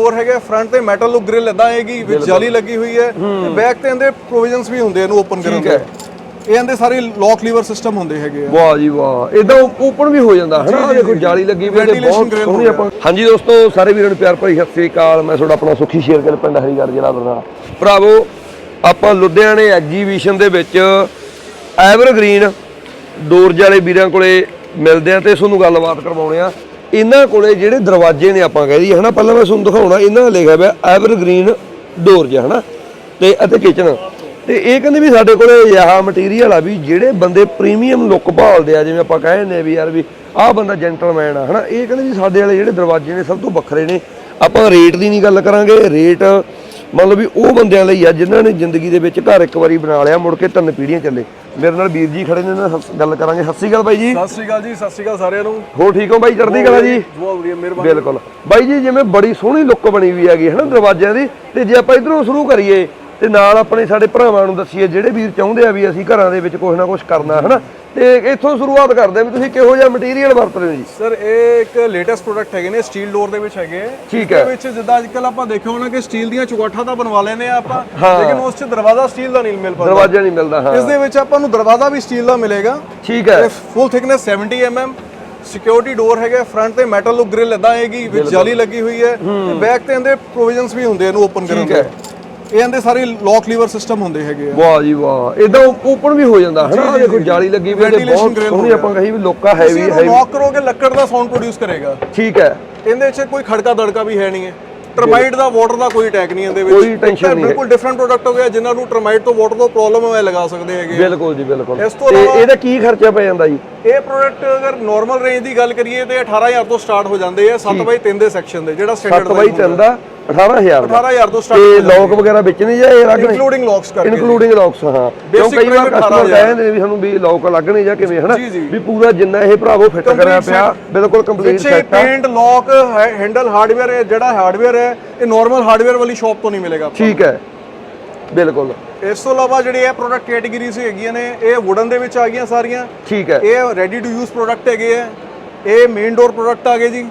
ਹੋਰ ਹੈਗਾ ਫਰੰਟ ਤੇ ਮੈਟਲ ਲੁੱਕ ਗ੍ਰਿਲ ਇਦਾਂ ਆਏਗੀ ਵਿੱਚ ਜਾਲੀ ਲੱਗੀ ਹੋਈ ਹੈ। ਤੇ ਬੈਕ ਤੇ ਇਹਦੇ ਪ੍ਰੋਵੀਜ਼ਨਸ ਵੀ ਹੁੰਦੇ ਇਹਨੂੰ ਓਪਨ ਕਰਨ ਦੇ। ਇਹ ਇਹਦੇ ਸਾਰੇ ਲੌਕ ਲੀਵਰ ਸਿਸਟਮ ਹੁੰਦੇ ਹੈਗੇ ਆ। ਵਾਹ ਜੀ ਵਾਹ। ਇਦਾਂ ਓਪਨ ਵੀ ਹੋ ਜਾਂਦਾ ਹੈ ਨਾ ਦੇਖੋ ਜਾਲੀ ਲੱਗੀ ਵੀ ਤੇ ਬਹੁਤ ਸੋਹਣੀ ਆਪਾਂ ਹਾਂਜੀ ਦੋਸਤੋ ਸਾਰੇ ਵੀਰਾਂ ਨੂੰ ਪਿਆਰ ਭਰੀ ਸਤਿ ਸ੍ਰੀ ਅਕਾਲ। ਮੈਂ ਤੁਹਾਡਾ ਆਪਣਾ ਸੁਖੀ ਸ਼ੇਰਗਿੱਲ ਪਿੰਡ ਹਰੀਗੜ੍ਹ ਜ਼ਿਲ੍ਹਾ ਬਰਨਾਲਾ। ਭਰਾਵੋ ਆਪਾਂ ਲੁਧਿਆਣੇ ਐਗਜੀਬਿਸ਼ਨ ਦੇ ਵਿੱਚ ਐਵਰਗ੍ਰੀਨ ਡੋਰਜ ਵਾਲੇ ਵੀਰਾਂ ਕੋਲੇ ਮਿਲਦੇ ਆ ਤੇ ਤੁਹਾਨੂੰ ਗੱਲਬਾਤ ਕਰਵਾਉਣੇ ਆ। ਇਹਨਾਂ ਕੋਲੇ ਜਿਹੜੇ ਦਰਵਾਜ਼ੇ ਨੇ ਆਪਾਂ ਕਹਿ ਦਈਏ, ਹਨਾ, ਪਹਿਲਾਂ ਮੈਂ ਤੁਹਾਨੂੰ ਦਿਖਾਉਣਾ, ਇਹਨਾਂ ਦਾ ਲਿਖਿਆ ਹੋਇਆ ਐਵਰਗ੍ਰੀਨ ਡੋਰਜ ਹਨਾ, ਤੇ ਅਤੇ ਕਿਚਨ ਤੇ ਇਹ ਕਹਿੰਦੇ ਵੀ ਸਾਡੇ ਕੋਲੇ ਆਹ ਮਟੀਰੀਅਲ ਆ ਵੀ ਜਿਹੜੇ ਬੰਦੇ ਪ੍ਰੀਮੀਅਮ ਲੁੱਕ ਭਾਲਦੇ ਆ, ਜਿਵੇਂ ਆਪਾਂ ਕਹਿੰਦੇ ਨੇ ਵੀ ਯਾਰ ਵੀ ਆਹ ਬੰਦਾ ਜੈਂਟਲਮੈਨ ਆ, ਹਨਾ, ਇਹ ਕਹਿੰਦੇ ਵੀ ਸਾਡੇ ਵਾਲੇ ਜਿਹੜੇ ਦਰਵਾਜ਼ੇ ਨੇ ਸਭ ਤੋਂ ਵੱਖਰੇ ਨੇ। ਆਪਾਂ ਰੇਟ ਦੀ ਨਹੀਂ ਗੱਲ ਕਰਾਂਗੇ ਰੇਟ ਮੰਨ ਲਓ ਵੀ ਉਹ ਬੰਦਿਆਂ ਲਈ ਆ ਜਿਨ੍ਹਾਂ ਨੇ ਜ਼ਿੰਦਗੀ ਦੇ ਵਿੱਚ ਘਰ ਇੱਕ ਵਾਰੀ ਬਣਾ ਲਿਆ ਮੁੜ ਕੇ ਤਿੰਨ ਪੀੜ੍ਹੀਆਂ ਚੱਲੇ। ਮੇਰੇ ਨਾਲ ਵੀਰ ਜੀ ਖੜੇ ਨੇ ਇਹਨਾਂ ਨਾਲ ਗੱਲ ਕਰਾਂਗੇ। ਸਤਿ ਸ਼੍ਰੀ ਅਕਾਲ ਬਾਈ ਜੀ। ਸਤਿ ਸ਼੍ਰੀ ਅਕਾਲ ਜੀ ਸਤਿ ਸ਼੍ਰੀ ਅਕਾਲ ਸਾਰਿਆਂ ਨੂੰ। ਹੋ ਠੀਕ ਹੋ ਬਾਈ? ਚੜ੍ਹਦੀ ਕਲਾ ਜੀ? ਬਹੁਤ ਵਧੀਆ ਮਿਹਰਬਾਨੀ। ਬਿਲਕੁਲ। ਬਾਈ ਜੀ ਜਿਵੇਂ ਬੜੀ ਸੋਹਣੀ ਲੁੱਕ ਬਣੀ ਹੋਈ ਹੈਗੀ ਹਨਾ ਦਰਵਾਜ਼ਿਆਂ ਦੀ। ਤੇ ਜੇ ਆਪਾਂ ਇਧਰੋਂ ਸ਼ੁਰੂ ਕਰੀਏ ਤੇ ਨਾਲ ਆਪਣੇ ਸਾਡੇ ਭਰਾਵਾਂ ਨੂੰ ਦੱਸੀਏ ਜਿਹੜੇ ਵੀਰ ਚਾਹੁੰਦੇ ਆ ਵੀ ਅਸੀਂ ਘਰਾਂ ਦੇ ਵਿੱਚ ਕੁਝ ਨਾ ਕੁਝ ਕਰਨਾ ਹਨਾ। ਤੇ ਇੱਥੋਂ ਸ਼ੁਰੂਆਤ ਕਰਦੇ ਆ ਵੀ ਤੁਸੀਂ ਕਿਹੋ ਜਿਹਾ ਮਟੀਰੀਅਲ ਵਰਤ ਰਹੇ ਹੋ ਜੀ? ਸਰ ਇਹ ਇੱਕ ਲੇਟੈਸਟ ਪ੍ਰੋਡਕਟ ਹੈਗੇ ਨੇ ਸਟੀਲ ਡੋਰ ਦੇ ਵਿੱਚ ਹੈਗੇ। ਠੀਕ ਹੈ। ਵਿੱਚ ਜਿੱਦਾਂ ਅੱਜਕੱਲ ਆਪਾਂ ਦੇਖਿਆ ਹੋਣਾ ਕਿ ਸਟੀਲ ਦੀਆਂ ਚੁਗਾਠਾਂ ਤਾਂ ਬਣਵਾ ਲੈਨੇ ਆ ਆਪਾਂ। ਲੇਕਿਨ ਉਸ 'ਚ ਦਰਵਾਜ਼ਾ ਸਟੀਲ ਦਾ ਨਹੀਂ ਮਿਲ ਪਾਉਂਦਾ। ਦਰਵਾਜ਼ਾ ਨਹੀਂ ਮਿਲਦਾ ਹਾਂ। ਇਸ ਦੇ ਵਿੱਚ ਆਪਾਂ ਨੂੰ ਦਰਵਾਜ਼ਾ ਵੀ ਸਟੀਲ ਦਾ ਮਿਲੇਗਾ। ਠੀਕ ਹੈ। Full thickness 70 mm security door ਹੈਗਾ ਫਰੰਟ ਤੇ ਮੈਟਲ ਲੁੱਕ ਗ੍ਰਿਲ ਇਦਾਂ ਆਏਗੀ ਵਿੱਚ ਜਾਲੀ ਲੱਗੀ ਹੋਈ ਹੈ। ਤੇ ਬੈਕ ਤੇ ਇਹਦੇ ਪ੍ਰੋਵੀਜ਼ਨਸ ਵੀ ਹੁੰਦੇ ਇਹਨੂੰ ਓਪਨ ਕਰਨ ਠੀਕ ਦੇ। ਹੈ। ਇਹ ਇਹਦੇ ਸਾਰੇ ਲੌਕ ਲੀਵਰ ਸਿਸਟਮ ਹੁੰਦੇ ਹੈਗੇ ਆ। ਵਾਹ ਜੀ ਵਾਹ। ਇਦਾਂ ਓਪਨ ਵੀ ਹੋ ਜਾਂਦਾ ਹੈ ਨਾ ਆਹ ਦੇਖੋ ਜਾਲੀ ਲੱਗੀ ਵੀ Ventilation ਬਹੁਤ ਸੋਹਣੀ ਹੋ ਆਪਾਂ ਕਹੀ ਵੀ ਲੋਕਾ ਹੈਵੀ ਹੈਵੀ ਨੌਕ ਕਰੋਗੇ ਲੱਕੜ ਦਾ ਸਾਊਂਡ ਪ੍ਰੋਡਿਊਸ ਕਰੇਗਾ। ਠੀਕ ਹੈ। ਇਹਦੇ 'ਚ ਕੋਈ ਖੜਕਾ ਦੜਕਾ ਵੀ ਹੈ ਨਹੀਂ ਹੈ। ਟਰਮਾਈਟ ਦਾ ਵਾਟਰ ਦਾ ਕੋਈ ਅਟੈਕ ਨਹੀਂ ਇਹਦੇ ਵਿੱਚ। ਕੋਈ ਇਹ ਨਹੀਂ ਬਿਲਕੁਲ ਡਿਫਰੈਂਟ ਪ੍ਰੋਡਕਟ ਹੋ ਗਿਆ ਜਿਨ੍ਹਾਂ ਨੂੰ ਟਰਮਾਈਟ ਤੋਂ ਵਾਟਰ ਤੋਂ ਪ੍ਰੋਬਲਮ ਹੈ ਲਗਾ ਸਕਦੇ ਹੈਗੇ ਬਿਲਕੁਲ ਜੀ ਬਿਲਕੁਲ। ਇਸ ਤੋਂ ਇਲਾਵਾ- ਇਹਦਾ ਕੀ ਖਰਚਾ ਪੈ ਜਾਂਦਾ ਜੀ? ਇਹ ਪ੍ਰੋਡਕਟ ਅਗਰ ਨਾਰਮਲ ਰੇਂਜ ਦੀ ਗੱਲ ਕਰੀਏ ਤੇ 18000 ਤੋਂ ਸਟਾਰਟ ਹੋ ਜਾਂਦੇ ਆ 7 ਬਾਈ 3 ਦੇ ਸੈਕਸ਼ਨ ਦੇ ਜਿਹੜਾ 7 ਸਟੈਂਡਰਡ ਬਾਈ 3 ਦਾ। 18000 ਦਾ। 18000 ਤੋਂ ਤੇ ਸਟਾਰਟ ਲੋਕ ਵਗੈਰਾ ਵਿੱਚ ਨਹੀਂ ਜਾਏ ਅਲੱਗ ਨੇ ਇਨਕਲੂਡਿੰਗ ਲੌਕਸ ਕਰਕੇ। ਇਨਕਲੂਡਿੰਗ ਲੌਕਸ ਹਾਂ। ਕਿਉਂ Basic ਕਈ ਵਾਰ payment ਕਸਟਮਰ 18,000 ਕਹਿੰਦੇ ਨੇ ਵੀ ਸਾਨੂੰ ਵੀ ਲੌਕ ਲੱਗਣੇ ਜਾਂ ਕਿਵੇਂ ਹਨਾ? ਜੀ, ਜੀ। ਵੀ ਪੂਰਾ ਜਿੰਨਾ ਇਹ ਭਰਾਵੋ ਫਿੱਟ ਕਰਿਆ ਪਿਆ ਬਿਲਕੁਲ ਕੰਪਲੀਟ ਪਿੱਛੇ ਸੈੱਟ ਆ। ਪੇਂਟ ਲੌਕ ਹੈਂਡਲ ਹਾਰਡਵੇਅਰ ਹੈ ਜਿਹੜਾ ਹਾਰਡਵੇਅਰ ਹੈ ਇਹ ਨਾਰਮਲ ਹਾਰਡਵੇਅਰ ਵਾਲੀ ਸ਼ਾਪ ਤੋਂ ਨਹੀਂ ਮਿਲੇਗਾ ਠੀਕ ਹੈ। ਬਿਲਕੁਲ। ਨੂੰ। ਇਸ ਤੋਂ ਇਲਾਵਾ ਜਿਹੜੇ ਇਹ ਪ੍ਰੋਡਕਟ ਕੈਟਾਗਰੀਜ਼ ਹੈਗੀਆਂ ਨੇ ਇਹ ਵੁਡਨ ਦੇ ਵਿੱਚ ਆ ਗਈਆਂ ਸਾਰੀਆਂ। ਠੀਕ ਹੈ। ਇਹ ਰੈਡੀ ਟੂ ਯੂਜ਼ ਪ੍ਰੋਡਕਟ ਹੈਗੇ ਆ। ਇਹ ਮੇਨ ਡੋਰ ਪ੍ਰੋਡਕਟ ਆ ਗਏ ਜੀ।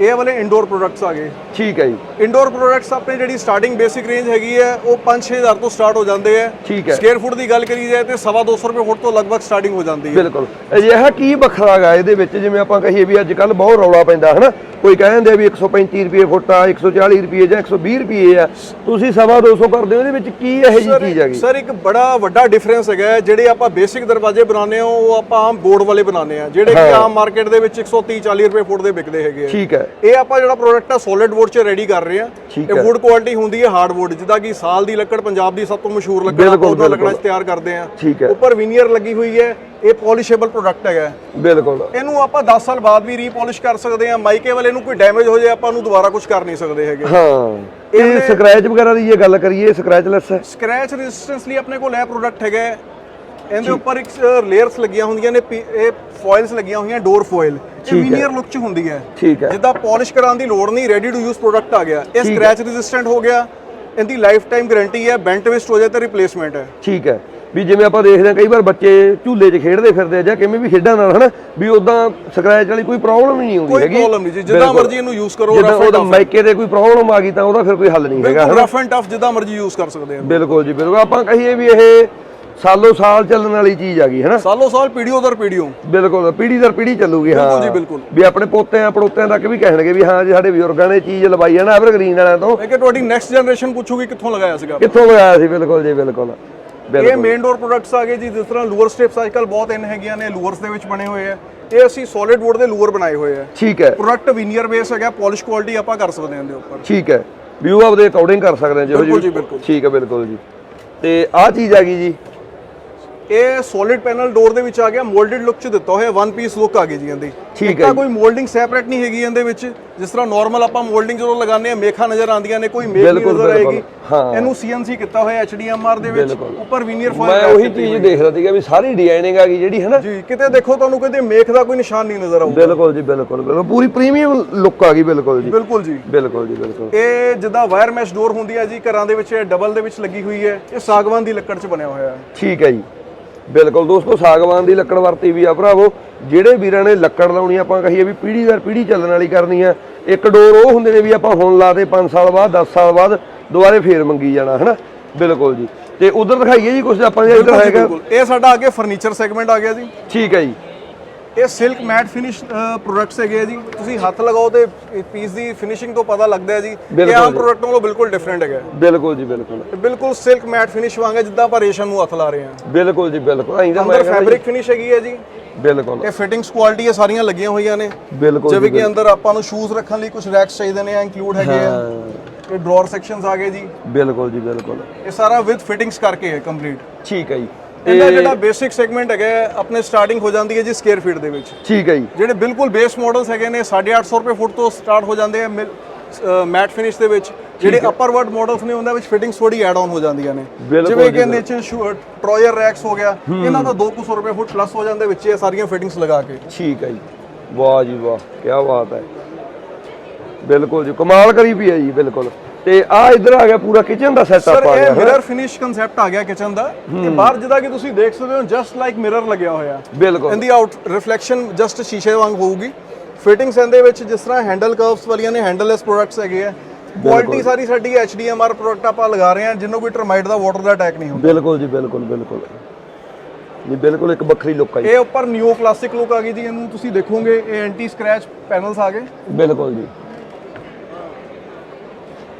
ਇਹ ਵਾਲੇ ਇਨਡੋਰ ਪ੍ਰੋਡਕਟਸ ਆ ਗਏ। ਠੀਕ ਹੈ ਜੀ। ਇਨਡੋਰ ਪ੍ਰੋਡਕਟਸ ਆਪਣੀ ਜਿਹੜੀ ਸਟਾਰਟਿੰਗ ਬੇਸਿਕ ਰੇਂਜ ਹੈਗੀ ਹੈ ਉਹ 5-6000 ਤੋਂ ਸਟਾਰਟ ਹੋ ਜਾਂਦੇ ਆ ਠੀਕ ਹੈ। ਸਕੁਅਰ ਫੁੱਟ ਦੀ ਗੱਲ ਕਰੀ ਜਾਏ ਤੇ 250 ਰੁਪਏ ਫੁੱਟ ਤੋਂ ਲਗਭਗ ਸਟਾਰਟਿੰਗ ਹੋ ਜਾਂਦੀ ਹੈ। ਬਿਲਕੁਲ। ਅਜਿਹਾ ਕੀ ਵੱਖਰਾ ਗਾ ਇਹਦੇ ਵਿੱਚ? ਜਿਵੇਂ ਆਪਾਂ ਕਹੀਏ ਵੀ ਅੱਜ ਕੱਲ ਬਹੁਤ ਰੌਲਾ ਪੈਂਦਾ ਹਨਾ? ਕੋਈ ਕਹਿੰਦੇ ਆ ਵੀ 135 ਰੁਪਏ ਫੁੱਟ ਆ 140 ਰੁਪਏ ਜਾਂ 120 ਰੁਪਏ ਆ। ਤੁਸੀਂ ਸਵਾ 200 ਕਰਦੇ ਹੋ ਇਹਦੇ ਵਿੱਚ ਕੀ ਇਹੋ ਜਿਹੀ ਚੀਜ਼ ਹੈਗੀ? ਸਰ ਇੱਕ ਬੜਾ ਵੱਡਾ ਡਿਫਰੈਂਸ ਹੈਗਾ। ਜਿਹੜੇ ਆਪਾਂ ਬੇਸਿਕ ਦਰਵਾਜ਼ੇ ਬਣਾਉਂਦੇ ਹਾਂ ਉਹ ਆਪਾਂ ਆਮ ਬੋਰਡ ਵਾਲੇ ਬਣਾਉਂਦੇ ਆ ਜਿਹੜੇ ਕਿ ਆਮ ਮਾਰਕੀਟ ਦੇ ਵਿੱਚ 130 40 ਰੁਪਏ ਫੁੱਟ ਦੇ ਵਿਕਦੇ ਹੈਗੇ ਆ। ਠੀਕ ਹੈ। ਇਹ ਆਪਾਂ ਜਿਹੜਾ ਪ੍ਰੋਡਕਟ ਆ ਸੋਲਿਡ ਵੁੱਡ 'ਚ ਰੈਡੀ ਕਰ ਰਹੇ ਆ। ਠੀਕ ਇਹ ਵੁੱਡ ਕੁਆਲਿਟੀ ਹੁੰਦੀ ਹੈ ਹਾਰਡ ਵੁੱਡ ਜਿੱਦਾਂ ਕਿ ਸਾਲ ਦੀ ਲੱਕੜ ਪੰਜਾਬ ਦੀ ਸਭ ਤੋਂ ਮਸ਼ਹੂਰ ਲੱਕੜ ਬਿਲਕੁਲ, ਉਹਨਾਂ ਬਿਲਕੁਲ। ਲੱਕੜਾਂ 'ਚ ਤਿਆਰ ਕਰਦੇ ਆ। ਠੀਕ ਹੈ। ਉੱਪਰ ਵਿਨੀਅਰ ਲੱਗੀ ਹੋਈ ਹੈ ਇਹ ਪੋਲਿਸ਼ੇਬਲ ਪ੍ਰੋਡਕਟ ਹੈਗਾ। ਹੈ। ਬਿਲਕੁਲ। ਇਹਨੂੰ ਆਪਾਂ 10 ਸਾਲ ਬਾਅਦ ਵੀ ਰੀਪੋਲਿਸ਼ ਕਰ ਸਕਦੇ ਆ। ਮਾਈਕੇ ਵਾਲੇ ਨੂੰ ਕੋਈ ਡੈਮੇਜ ਹੋ ਜਾਏ ਆਪਾਂ ਉਹਨੂੰ ਦੁਬਾਰਾ ਕੁਝ ਕਰ ਨਹੀਂ ਸਕਦੇ ਹੈਗੇ। ਹਾਂ ਇਹ ਸਕ੍ਰੈਚ ਵਗੈਰਾ ਦੀ ਜੇ ਗੱਲ ਕਰੀਏ ਸਕ੍ਰੈਚਲੈਸ ਹੈ। ਸਕ੍ਰੈਚ ਰੈਜ਼ਿਸਟੈਂਸ ਲਈ ਆਪਣੇ ਕੋਲ ਇਹ ਪ੍ਰੋਡਕਟ ਹੈਗਾ ਹੈ। ਇਹਦੇ ਉੱਪਰ ਇੱਕ ਲੇਅਰਸ ਲੱਗੀਆਂ ਹੁੰਦੀਆਂ ਨੇ ਇਹ ਫੋਇਲਸ ਲੱਗੀਆਂ ਹੋਈਆਂ ਡੋਰ ਫੋਇਲ ਇਹ ਵੀਨੀਅਰ ਲੁੱਕ ਚ ਹੁੰਦੀ ਹੈ। ਠੀਕ ਹੈ। ਜਿੱਦਾਂ ਪਾਲਿਸ਼ ਕਰਾਉਣ ਦੀ ਲੋੜ ਨਹੀਂ ਰੈਡੀ ਟੂ ਯੂਜ਼ ਪ੍ਰੋਡਕਟ ਆ ਗਿਆ। ਇਹ ਸਕ੍ਰੈਚ ਰੈਜ਼ਿਸਟੈਂਟ ਹੋ ਗਿਆ। ਇਹਦੀ ਲਾਈਫ ਟਾਈਮ ਗਾਰੰਟੀ ਹੈ ਬੈਂਟ ਵੇਸਟ ਹੋ ਜਾਏ ਤਾਂ ਰਿਪਲੇਸਮੈਂਟ ਹੈ। ਠੀਕ ਹੈ। ਵੀ ਜਿਵੇਂ ਆਪਾਂ ਦੇਖਦੇ ਹਾਂ ਕਈ ਵਾਰ ਬੱਚੇ ਝੂਲੇ 'ਚ ਖੇਡਦੇ ਫਿਰਦੇ ਆ ਜਾਂ ਕਿਵੇਂ ਵੀ ਖੇਡਾਂ ਨਾਲ ਹਨਾ? ਵੀ ਉਦਾਂ ਸਕ੍ਰੈਚ ਵਾਲੀ ਕੋਈ ਪ੍ਰੋਬਲਮ ਹੀ ਨਹੀਂ ਕੋਈ ਹੈਗੀ। ਪ੍ਰੋਬਲਮ ਨਹੀਂ ਜੀ। ਜਿੱਦਾਂ। ਮਰਜ਼ੀ ਇਹਨੂੰ ਯੂਜ਼ ਕਰੋ ਜਿੱਦਾਂ ਉਹਦਾ ਮਾਈਕੇ ਤੇ ਕੋਈ ਪ੍ਰੋਬਲਮ ਆ ਗਈ ਤਾਂ ਉਹਦਾ ਫਿਰ ਕੋਈ ਹੱਲ ਨਹੀਂ ਹੈਗਾ ਰਫ ਐਂਡ ਟਫ ਜਿੱਦਾਂ ਮਰਜ਼ੀ ਯੂਜ਼ ਕਰ ਸਕਦੇ ਹਾਂ ਬਿਲਕੁਲ ਜੀ ਬਿਲਕੁਲ। ਆਪਾਂ ਕਹੀਏ ਵੀ ਇਹ ਸਾਲੋ ਸਾਲ ਚੱਲਣ ਵਾਲੀ ਚੀਜ਼ ਆ ਗਈ ਹਨਾ ਸਾਲੋ ਸਾਲ ਪੀੜੀਓ ਦਰ ਪੀੜੀਓ ਬਿਲਕੁਲ ਪੀੜੀ ਦਰ ਪੀੜੀ ਚੱਲੂਗੀ ਹਾਂ। ਜੀ, ਬਿਲਕੁਲ। ਵੀ ਆਪਣੇ ਪੋਤਿਆਂ ਪੜੋਤਿਆਂ ਤੱਕ ਵੀ ਕਹਿਣਗੇ ਵੀ ਹਾਂ ਜੀ ਸਾਡੇ ਬਜ਼ੁਰਗਾਂ ਨੇ ਚੀਜ਼ ਲਵਾਈ ਹੈ ਨਾ ਐਵਰਗ੍ਰੀਨ ਵਾਲਿਆਂ ਤੋਂ। ਇਹ ਕਿ ਤੁਹਾਡੀ ਨੈਕਸਟ ਜਨਰੇਸ਼ਨ ਪੁੱਛੂਗੀ ਕਿੱਥੋਂ ਲਗਾਇਆ ਸੀਗਾ। ਕਿੱਥੋਂ ਲਗਾਇਆ ਸੀ ਬਿਲਕੁਲ ਜੀ ਬਿਲਕੁਲ। ਇਹ ਮੇਨ ਡੋਰ ਪ੍ਰੋਡਕਟਸ ਆ ਗਏ ਜੀ ਜਿਸ ਤਰ੍ਹਾਂ ਲੂਅਰ ਸਟ੍ਰਿਪਸ ਅੱਜਕੱਲ ਬਹੁਤ ਇਨ ਹੈਗੀਆਂ ਨੇ ਲੂਅਰਸ ਦੇ ਵਿੱਚ ਬਣੇ ਹੋਏ ਆ। ਇਹ ਅਸੀਂ ਸੋਲਿਡ ਵੁੱਡ ਦੇ ਲੂਅਰ ਬਣਾਏ ਹੋਏ ਆ। ਠੀਕ ਹੈ। ਪ੍ਰੋਡਕਟ ਵਿਨੀਅਰ ਬੇਸ ਹੈਗਾ ਪਾਲਿਸ਼ ਕੁਆਲਿਟੀ ਆਪਾਂ ਕਰ ਸਕਦੇ ਹਾਂ ਇਹਦੇ ਉੱਪਰ। ਠੀਕ ਹੈ। ਵੀ ਉਹ ਆਪਦੇ ਅਕੋਰਡਿੰਗ ਕਰ ਸਕਦੇ ਆ ਜਿਹੋ ਜੀ। ਠੀਕ ਹੈ ਬਿਲਕੁਲ ਜੀ। ਤੇ ਆਹ ਚੀਜ਼ ਆ ਗਈ ਜੀ ਇਹ ਸੋਲਿਡ ਪੈਨਲ ਡੋਰ ਦੇ ਵਿੱਚ ਆ ਗਿਆ ਮੋਲਡਡ ਲੁੱਕ ਚ ਦਿੱਤਾ ਹੋਇਆ ਵਨ ਪੀਸ ਲੁੱਕ ਆ ਗਈ ਜੀ ਇਹਦੀ। ਠੀਕ ਹੈ ਕੋਈ ਮੋਲਡਿੰਗ ਸੈਪਰੇਟ ਨਹੀਂ ਹੈਗੀ ਇਹਦੇ ਵਿੱਚ। ਜਿਸ ਤਰ੍ਹਾਂ ਨਾਰਮਲ ਆਪਾਂ ਮੋਲਡਿੰਗ ਜਦੋਂ ਲਗਾਉਂਦੇ ਆ ਮੇਖਾਂ ਨਜ਼ਰ ਆਉਂਦੀਆਂ ਨੇ ਕੋਈ ਮੇਖ ਨਹੀਂ ਨਜ਼ਰ। ਆਏਗੀ। ਇਹਨੂੰ ਸੀਐਨਸੀ ਕੀਤਾ ਹੋਇਆ ਐਚਡੀਐਮਆਰ ਦੇ ਵਿੱਚ। ਉੱਪਰ ਵਿਨੀਅਰ ਮੈਂ ਫੋਇਲ ਉਹੀ ਚੀਜ਼ ਦੇਖਦਾ ਸੀਗਾ ਵੀ ਸਾਰੀ ਡਿਜ਼ਾਈਨਿੰਗ ਆ ਗਈ ਜਿਹੜੀ ਹੈ ਨਾ ਜੀ ਕਿਤੇ ਦੇਖੋ ਤੁਹਾਨੂੰ ਕਦੇ ਮੇਖ ਦਾ ਕੋਈ ਨਿਸ਼ਾਨ ਨਹੀਂ ਨਜ਼ਰ ਆਊਗਾ। ਬਿਲਕੁਲ ਜੀ ਬਿਲਕੁਲ ਬਿਲਕੁਲ। ਪੂਰੀ ਪ੍ਰੀਮੀਅਮ ਲੁੱਕ ਆ ਗਈ ਬਿਲਕੁਲ ਜੀ। ਬਿਲਕੁਲ ਜੀ। ਬਿਲਕੁਲ ਜੀ ਬਿਲਕੁਲ। ਇਹ ਜਿੱਦਾਂ ਵਾਇਰ ਮੈਸ਼ ਡੋਰ ਹੁੰਦੀ ਹੈ ਜੀ ਘਰਾਂ ਦੇ ਵਿੱਚ ਡਬਲ ਦੇ ਵਿੱਚ ਲੱਗੀ ਹੋਈ ਹੈ। ਇਹ ਸਾਗਵਾਨ ਦੀ ਲੱਕੜ 'ਚ ਬਣਿਆ ਹੋਇਆ ਹੈ। ਠੀਕ ਹੈ ਜੀ। ਬਿਲਕੁਲ ਦੋਸਤੋ ਸਾਗਵਾਨ ਦੀ ਲੱਕੜ ਵਰਤੀ ਵੀ ਆ ਭਰਾਵੋ। ਜਿਹੜੇ ਵੀਰਾਂ ਨੇ ਲੱਕੜ ਲਾਉਣੀ ਆਪਾਂ ਕਹੀਏ ਵੀ ਪੀੜੀ ਦਰ ਪੀੜੀ ਚੱਲਣ ਵਾਲੀ ਕਰਨੀ ਆ। ਇੱਕ ਡੋਰ ਉਹ ਹੁੰਦੇ ਨੇ ਵੀ ਆਪਾਂ ਹੁਣ ਲਾਤੇ 5 ਸਾਲ ਬਾਅਦ 10 ਸਾਲ ਬਾਅਦ ਦੁਬਾਰੇ ਫੇਰ ਮੰਗੀ ਜਾਣਾ ਹਨਾ? ਬਿਲਕੁਲ ਜੀ। ਤੇ ਉਧਰ ਦਿਖਾਈਏ ਜੀ ਕੁਝ ਆਪਾਂ ਇੱਧਰ ਹੈਗਾ ਇਹ ਸਾਡਾ ਅੱਗੇ ਫਰਨੀਚਰ ਸੈਗਮੈਂਟ ਆ ਗਿਆ ਜੀ। ਠੀਕ ਹੈ ਜੀ। ਇਹ ਸਿਲਕ ਮੈਟ ਫਿਨਿਸ਼ ਪ੍ਰੋਡਕਟਸ ਹੈਗੇ ਜੀ। ਤੁਸੀਂ ਹੱਥ ਲਗਾਓ ਤੇ ਪੀਸ ਦੀ ਫਿਨਿਸ਼ਿੰਗ ਤੋਂ ਪਤਾ ਲੱਗਦਾ ਹੈ ਜੀ। ਇਹ ਆਮ। ਪ੍ਰੋਡਕਟ ਨਾਲੋਂ ਬਿਲਕੁਲ ਡਿਫਰੈਂਟ ਹੈਗਾ। ਬਿਲਕੁਲ ਜੀ ਬਿਲਕੁਲ। ਬਿਲਕੁਲ ਸਿਲਕ ਮੈਟ ਫਿਨਿਸ਼ ਵਾਂਗ ਹੈ ਜਿੱਦਾਂ ਆਪਾਂ ਰੇਸ਼ਮ ਨੂੰ ਹੱਥ ਲਾ ਰਹੇ ਹਾਂ। ਬਿਲਕੁਲ ਜੀ ਬਿਲਕੁਲ। ਅੰਦਰ ਫੈਬਰਿਕ ਫਿਨਿਸ਼ ਹੈਗੀ ਹੈ ਜੀ। ਬਿਲਕੁਲ। ਇਹ ਫਿਟਿੰਗਸ ਕੁਆਲਿਟੀ ਇਹ ਸਾਰੀਆਂ ਲੱਗੀਆਂ ਹੋਈਆਂ ਨੇ। ਬਿਲਕੁਲ ਜਿਵੇਂ ਕਿ ਅੰਦਰ ਆਪਾਂ ਨੂੰ ਸ਼ੂਜ਼ ਰੱਖਣ ਲਈ ਕੁਝ ਰੈਕਸ ਚਾਹੀਦੇ ਨੇ ਇਨਕਲੂਡ ਹੈਗੇ ਆ। ਇਹ ਡਰਾਅਰ ਸੈਕਸ਼ਨਸ ਆ ਗਏ ਜੀ। ਬਿਲਕੁਲ ਜੀ ਬਿਲਕੁਲ। ਇਹ ਸਾਰਾ ਵਿਦ ਫਿਟਿੰਗਸ ਕਰਕੇ ਹੈ ਕੰਪਲੀਟ ਠੀਕ ਹੈ ਜੀ। ਇਹਦਾ ਜਿਹੜਾ ਬੇਸਿਕ ਸੈਗਮੈਂਟ ਹੈਗਾ ਆਪਣੇ ਸਟਾਰਟਿੰਗ ਹੋ ਜਾਂਦੀ ਹੈ ਜੀ ਸਕੁਅਰ ਫੀਟ ਦੇ ਵਿੱਚ। ਠੀਕ ਹੈ ਜੀ। ਜਿਹੜੇ ਬਿਲਕੁਲ ਬੇਸ ਮਾਡਲਸ ਹੈਗੇ ਨੇ 850 ਰੁਪਏ ਫੁੱਟ ਤੋਂ ਸਟਾਰਟ ਹੋ ਜਾਂਦੇ ਆ ਮੈਟ ਫਿਨਿਸ਼ ਦੇ ਵਿੱਚ। ਜਿਹੜੇ ਅਪਰ ਵਰਡ ਮਾਡਲਸ ਨੇ ਉਹਨਾਂ ਵਿੱਚ ਫਿਟਿੰਗਸ ਥੋੜੀ ਐਡ ਆਨ ਹੋ ਜਾਂਦੀਆਂ ਨੇ। ਜਿਵੇਂ ਕਿ ਨੀਚੇ ਟਰੋਇਰ ਰੈਕਸ ਹੋ ਗਿਆ। ਇਹਨਾਂ ਦਾ 200 ਰੁਪਏ ਫੁੱਟ ਪਲੱਸ ਹੋ ਜਾਂਦੇ ਵਿੱਚ ਇਹ ਸਾਰੀਆਂ ਫਿਟਿੰਗਸ ਲਗਾ ਕੇ। ਠੀਕ ਹੈ ਜੀ। ਵਾਹ ਜੀ ਵਾਹ ਕੀ ਬਾਤ ਹੈ। ਬਿਲਕੁਲ ਜੀ ਕਮਾਲ ਕਰੀ ਪਈ ਹੈ ਜੀ ਬਿਲਕੁਲ। ਤੇ ਆ ਇੱਧਰ ਆ ਗਿਆ ਪੂਰਾ ਕਿਚਨ ਦਾ ਸਰ ਸੈਟਅਪ ਆ ਇਹ ਗਿਆ ਮਿਰਰ ਫਿਨਿਸ਼ ਕਨਸੈਪਟ ਆ ਗਿਆ ਕਿਚਨ ਦਾ। ਇਹ ਬਾਹਰ ਜਿੱਦਾਂ ਕਿ ਤੁਸੀਂ ਦੇਖ ਸਕਦੇ ਹੋ ਜਸਟ ਲਾਈਕ ਮਿਰਰ ਲੱਗਿਆ ਹੋਇਆ। ਬਿਲਕੁਲ। ਇਹਦੀ ਆਊਟ ਰਿਫਲੈਕਸ਼ਨ ਜਸਟ ਸ਼ੀਸ਼ੇ ਵਾਂਗ ਹੋਊਗੀ। ਫਿਟਿੰਗਸ ਇਹਦੇ ਵਿੱਚ ਜਿਸ ਤਰ੍ਹਾਂ ਹੈਂਡਲ ਕਰਵਸ ਵਾਲੀਆਂ ਨੇ ਹੈਂਡਲਲੈਸ ਪ੍ਰੋਡਕਟਸ ਹੈਗੇ ਆ। ਕੁਆਲਿਟੀ ਸਾਰੀ ਸਾਡੀ HDMR ਪ੍ਰੋਡਕਟ ਆਪਾਂ ਲਗਾ ਰਹੇ ਹਾਂ ਜਿਹਨੂੰ ਕੋਈ ਟਰਮਾਈਟ ਦਾ ਵਾਟਰ ਦਾ ਅਟੈਕ ਨਹੀਂ ਹੁੰਦਾ। ਬਿਲਕੁਲ ਜੀ ਬਿਲਕੁਲ ਬਿਲਕੁਲ। ਜੀ ਬਿਲਕੁਲ ਇੱਕ ਵੱਖਰੀ ਲੁੱਕ ਆ ਜੀ। ਇਹ ਉੱਪਰ ਨਿਓ ਕਲਾਸਿਕ ਲੁੱਕ ਆ ਗਈ ਜੀ ਇਹਨੂੰ ਤੁਸੀਂ ਦੇਖੋਗੇ ਇਹ ਐਂਟੀ ਸਕ੍ਰੈਚ ਪੈਨਲਸ ਆ ਗਏ। ਬਿਲਕੁਲ ਜੀ।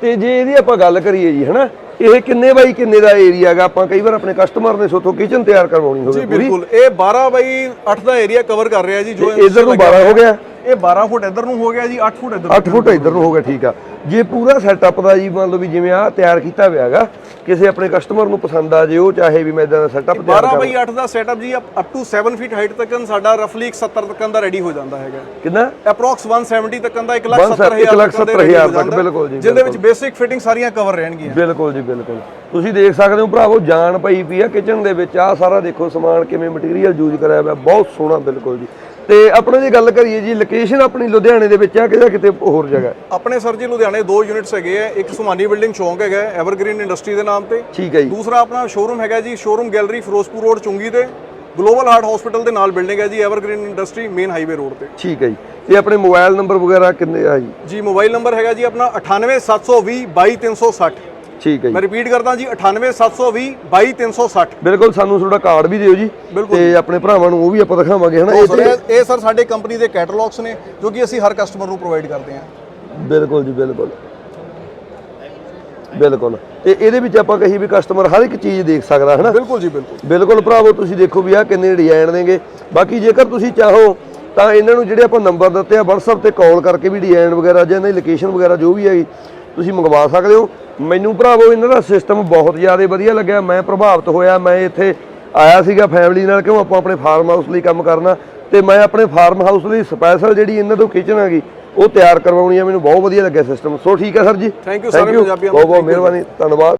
ਤੇ ਜੇ ਇਹਦੀ ਆਪਾਂ ਗੱਲ ਕਰੀਏ ਜੀ ਹਨਾ ਇਹ ਕਿੰਨੇ ਬਾਈ ਕਿੰਨੇ ਦਾ ਏਰੀਆ ਹੈਗਾ ਆਪਾਂ ਕਈ ਵਾਰ ਆਪਣੇ ਕਸਟਮਰ ਨੇ ਸੋਥੋਂ ਕਿਚਨ ਤਿਆਰ ਕਰਵਾਉਣੀ ਹੋਵੇ ਜੀ ਬਿਲਕੁਲ। ਇਹ 12 ਬਾਈ 8 ਦਾ ਏਰੀਆ ਕਵਰ ਕਰ ਰਿਹਾ ਜੀ ਜੋ ਇੱਧਰ ਨੂੰ 12 ਹੋ ਗਿਆ। ਇਹ 12 ਫੁੱਟ ਇੱਧਰ ਨੂੰ ਹੋ ਗਿਆ ਜੀ 8 ਫੁੱਟ ਇੱਧਰ 8 ਫੁੱਟ ਇੱਧਰ ਨੂੰ ਹੋ ਗਿਆ ਠੀਕ ਆ। ਜੇ ਪੂਰਾ ਸੈਟਅਪ ਦਾ ਜੀ ਮੰਨ ਲਓ ਵੀ ਜਿਵੇਂ ਆ ਤਿਆਰ ਕੀਤਾ ਹੋਇਆ ਹੈਗਾ ਕਿਸੇ ਆਪਣੇ ਕਸਟਮਰ ਨੂੰ ਪਸੰਦ ਆ ਜੇ ਉਹ ਚਾਹੇ ਵੀ ਮੈਂ ਇਦਾਂ ਦਾ ਸੈਟਅਪ ਤਿਆਰ 12 ਕਰਾਂ ਬਾਈ 8 ਦਾ ਸੈਟਅਪ ਜੀ ਅਪ ਟੂ 7 ਫੀਟ ਹਾਈਟ ਤੱਕ ਸਾਡਾ ਰਫਲੀ 170 ਤੱਕ ਦਾ ਰੈਡੀ ਹੋ ਜਾਂਦਾ ਹੈਗਾ। ਕਿੰਨਾ? ਅਪਰੋਕਸ 170 ਤੱਕ ਦਾ 1 1 ਲੱਖ 70 ਇੱਕ ਲੱਖ ਤੱਕ ਬਿਲਕੁਲ ਜੀ, ਜਿਹਦੇ ਵਿੱਚ। ਬੇਸਿਕ ਫਿਟਿੰਗ ਸਾਰੀਆਂ ਕਵਰ ਰਹਿਣਗੀਆਂ। ਬਿਲਕੁਲ ਜੀ ਬਿਲਕੁਲ। ਤੁਸੀਂ ਦੇਖ ਸਕਦੇ ਹੋ ਭਰਾਵੋ ਜਾਨ ਪਈ ਪਈ ਆ ਕਿਚਨ ਦੇ ਵਿੱਚ ਆ ਸਾਰਾ ਦੇਖੋ ਸਮਾਨ ਕਿਵੇਂ ਮਟੀਰੀਅਲ ਯੂਜ਼ ਕਰਿਆ ਹੋਇਆ ਬਹੁਤ ਸੋਹਣਾ ਬਿਲਕੁਲ ਜੀ। ਤੇ ਆਪਣੇ ਜੇ ਗੱਲ ਕਰੀਏ ਜੀ ਲੋਕੇਸ਼ਨ ਆਪਣੀ ਲੁਧਿਆਣੇ ਦੇ ਵਿੱਚ ਆ ਕਿਹਦਾ ਕਿਤੇ ਹੋਰ ਜਗ੍ਹਾ? ਆਪਣੇ ਸਰ ਜੀ ਲੁਧਿਆਣੇ ਦੋ ਯੂਨਿਟਸ ਹੈਗੇ ਆ ਇੱਕ ਸੁਮਾਨੀ ਬਿਲਡਿੰਗ ਚੌਂਕ ਹੈਗਾ ਐਵਰਗ੍ਰੀਨ ਇੰਡਸਟਰੀ ਦੇ ਨਾਮ ਤੇ। ਠੀਕ ਹੈ ਜੀ। ਦੂਸਰਾ ਆਪਣਾ ਸ਼ੋਰੂਮ ਹੈਗਾ ਜੀ ਸ਼ੋਰੂਮ ਗੈਲਰੀ ਫਿਰੋਜ਼ਪੁਰ ਰੋਡ ਚੁੰਗੀ ਤੇ ਗਲੋਬਲ ਹਾਰਟ ਹਸਪੀਟਲ ਦੇ ਨਾਲ ਬਿਲਡਿੰਗ ਹੈ ਜੀ evergreen industry main highway road ਤੇ। ਠੀਕ ਹੈ ਜੀ। ਤੇ ਆਪਣੇ ਮੋਬਾਈਲ ਨੰਬਰ ਵਗੈਰਾ ਕਿੰਨੇ ਆ ਜੀ? ਜੀ ਮੋਬਾਈਲ ਨੰਬਰ ਹੈਗਾ ਜੀ ਆਪਣਾ 98720 22360 ਠੀਕ ਹੈ ਜੀ। ਮੈਂ ਰਿਪੀਟ ਕਰਦਾ ਜੀ 98720 22360 ਬਿਲਕੁਲ ਸਾਨੂੰ ਤੁਹਾਡਾ ਕਾਰਡ ਵੀ ਦਿਓ ਜੀ ਤੇ ਆਪਣੇ ਭਰਾਵਾਂ ਨੂੰ ਉਹ ਵੀ ਆਪਾਂ ਦਿਖਾਵਾਂਗੇ ਹਨਾ? ਇਹ ਸਰ ਇਹ- ਸਾਡੇ ਕੰਪਨੀ ਦੇ ਕੈਟਲੌਗਸ ਨੇ ਜੋ ਕਿ ਅਸੀਂ ਹਰ ਕਸਟਮਰ ਨੂੰ ਪ੍ਰੋਵਾਈਡ ਕਰਦੇ ਹਾਂ। ਬਿਲਕੁਲ ਜੀ ਬਿਲਕੁਲ। ਬਿਲਕੁਲ। ਤੇ ਇਹਦੇ ਵਿੱਚ ਆਪਾਂ ਕਹੀ ਵੀ ਕਸਟਮਰ ਹਰ ਇੱਕ ਚੀਜ਼ ਦੇਖ ਸਕਦਾ ਹਨਾ? ਬਿਲਕੁਲ ਜੀ ਬਿਲਕੁਲ। ਬਿਲਕੁਲ ਭਰਾਵੋ ਤੁਸੀਂ ਦੇਖੋ ਵੀ ਆ ਕਿੰਨੇ ਡਿਜ਼ਾਈਨ ਦੇਗੇ ਬਾਕੀ ਜੇਕਰ ਤੁਸੀਂ ਚਾਹੋ ਤਾਂ ਇਹਨਾਂ ਨੂੰ ਜਿਹੜੇ ਆਪਾਂ ਨੰਬਰ ਦਿੱਤੇ ਆ WhatsApp ਤੇ ਕਾਲ ਕਰਕੇ ਵੀ ਡਿਜ਼ਾਈਨ ਵਗੈਰਾ ਜਾਂ ਇਹਨਾਂ ਦੀ ਲੋਕੇਸ਼ਨ ਵਗੈਰਾ ਜੋ ਵੀ ਹੈਗੀ ਤੁਸੀਂ ਮੰਗਵਾ ਸਕਦੇ ਹੋ। ਮੈਨੂੰ ਭਰਾਵੋ ਇਹਨਾਂ ਦਾ ਸਿਸਟਮ ਬਹੁਤ ਜ਼ਿਆਦਾ ਵਧੀਆ ਲੱਗਿਆ। ਮੈਂ ਪ੍ਰਭਾਵਿਤ ਹੋਇਆ ਮੈਂ ਇੱਥੇ ਆਇਆ ਸੀਗਾ ਫੈਮਿਲੀ ਨਾਲ ਕਿਉਂ ਆਪਾਂ ਆਪਣੇ ਫਾਰਮ ਹਾਊਸ ਲਈ ਕੰਮ ਕਰਨਾ। ਤੇ ਮੈਂ ਆਪਣੇ ਫਾਰਮ ਹਾਊਸ ਲਈ ਸਪੈਸ਼ਲ ਜਿਹੜੀ ਇਹਨਾਂ ਤੋਂ ਕਿਚਨ ਹੈਗੀ ਉਹ ਤਿਆਰ ਕਰਵਾਉਣੀ ਆ। ਮੈਨੂੰ ਬਹੁਤ ਵਧੀਆ ਲੱਗਿਆ ਸਿਸਟਮ ਸੋ ਠੀਕ ਹੈ ਸਰ ਜੀ। You Thank ਸਾਰੇ. ਪੰਜਾਬੀਆਂ ਨੂੰ। ਬਹੁਤ ਬਹੁਤ. ਮਿਹਰਬਾਨੀ। ਧੰਨਵਾਦ।